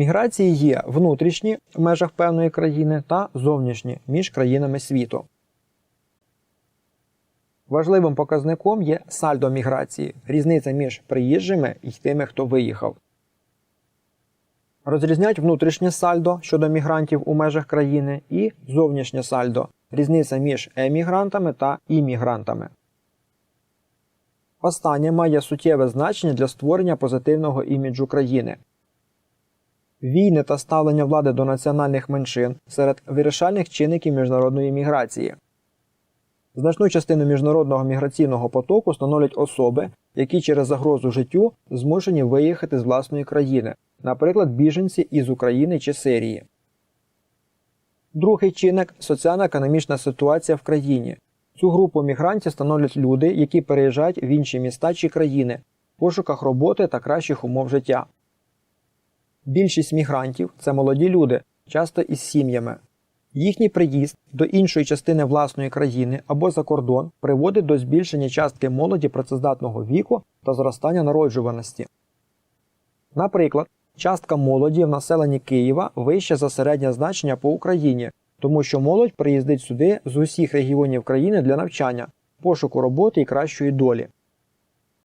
Міграції є внутрішні в межах певної країни та зовнішні між країнами світу. Важливим показником є сальдо міграції різниця між приїжджими і тими, хто виїхав. Розрізняють внутрішнє сальдо щодо мігрантів у межах країни і зовнішнє сальдо різниця між емігрантами та іммігрантами. Останнє має суттєве значення для створення позитивного іміджу країни. Війни та ставлення влади до національних меншин серед вирішальних чинників міжнародної міграції. Значну частину міжнародного міграційного потоку становлять особи, які через загрозу життю змушені виїхати з власної країни, наприклад, біженці із України чи Сирії. Другий чинник соціально-економічна ситуація в країні. Цю групу мігрантів становлять люди, які переїжджають в інші міста чи країни в пошуках роботи та кращих умов життя. Більшість мігрантів це молоді люди, часто із сім'ями. Їхній приїзд до іншої частини власної країни або за кордон приводить до збільшення частки молоді працездатного віку та зростання народжуваності. Наприклад, частка молоді в населенні Києва вища за середнє значення по Україні, тому що молодь приїздить сюди з усіх регіонів країни для навчання, пошуку роботи і кращої долі.